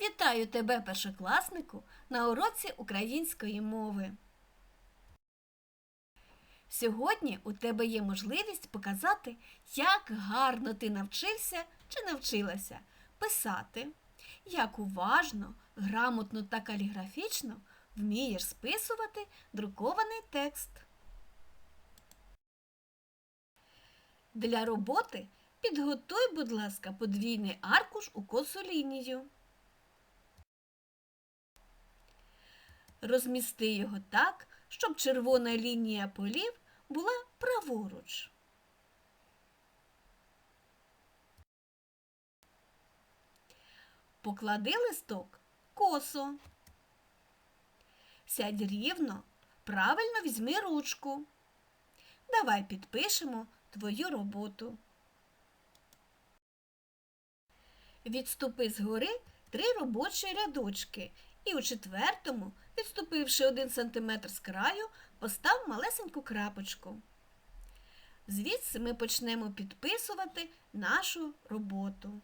Вітаю тебе, першокласнику, на уроці української мови. Сьогодні у тебе є можливість показати, як гарно ти навчився чи навчилася писати, як уважно, грамотно та каліграфічно вмієш списувати друкований текст. Для роботи підготуй, будь ласка, подвійний аркуш у косу лінію. Розмісти його так, щоб червона лінія полів була праворуч. Поклади листок косо. Сядь рівно, правильно візьми ручку. Давай підпишемо твою роботу. Відступи згори три робочі рядочки і у четвертому, відступивши один сантиметр з краю, постав малесеньку крапочку. Звідси ми почнемо підписувати нашу роботу.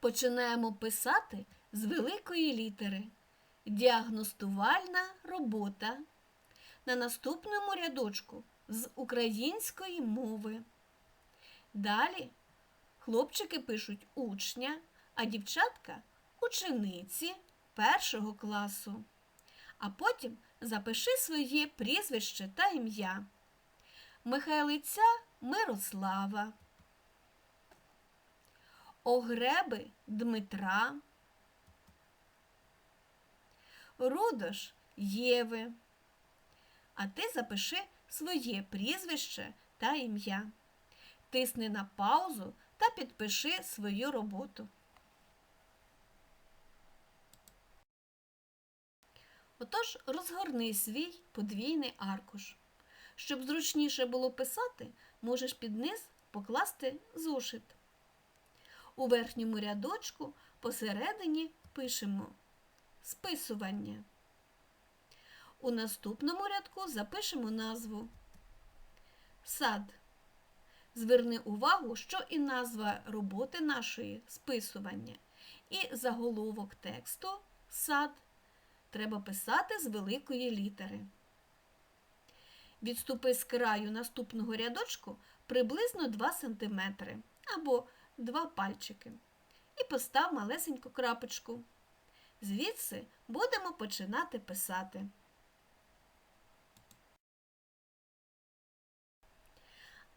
Починаємо писати з великої літери. Діагностувальна робота. На наступному рядочку з української мови. Далі хлопчики пишуть учня, а дівчатка учениці першого класу. А потім запиши своє прізвище та ім'я. Михайлиця Мирослава. Огреби Дмитра. Рудош Єви. А ти запиши своє прізвище та ім'я. Тисни на паузу та підпиши свою роботу. Отож, розгорни свій подвійний аркуш. Щоб зручніше було писати, можеш під низ покласти зошит. У верхньому рядочку посередині пишемо списування. У наступному рядку запишемо назву Сад. Зверни увагу, що і назва роботи нашої списування, і заголовок тексту сад треба писати з великої літери. Відступи з краю наступного рядочку приблизно 2 см або 2 пальчики. І постав малесеньку крапочку. Звідси будемо починати писати.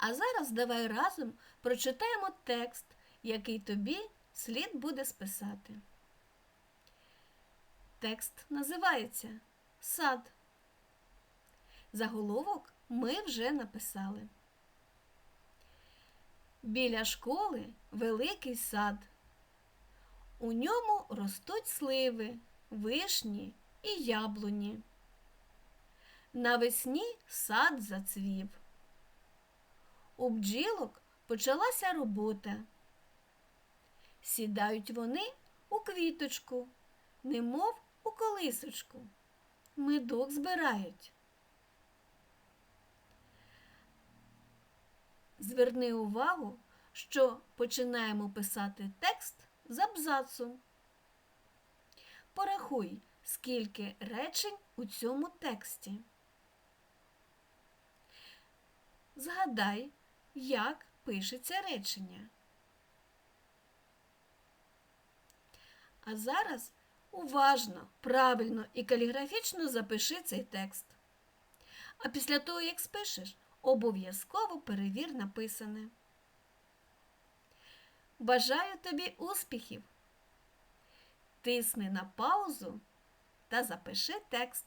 А зараз давай разом прочитаємо текст, який тобі слід буде списати. Текст називається Сад. Заголовок ми вже написали. Біля школи великий сад. У ньому ростуть сливи, вишні і яблуні. Навесні сад зацвів. У бджілок почалася робота. Сідають вони у квіточку, немов у колисочку. Медок збирають. Зверни увагу, що починаємо писати текст з абзацу. Порахуй, скільки речень у цьому тексті. Згадай, як пишеться речення. А зараз уважно, правильно і каліграфічно запиши цей текст. А після того, як спишеш, обов'язково перевір написане. Бажаю тобі успіхів! Тисни на паузу та запиши текст.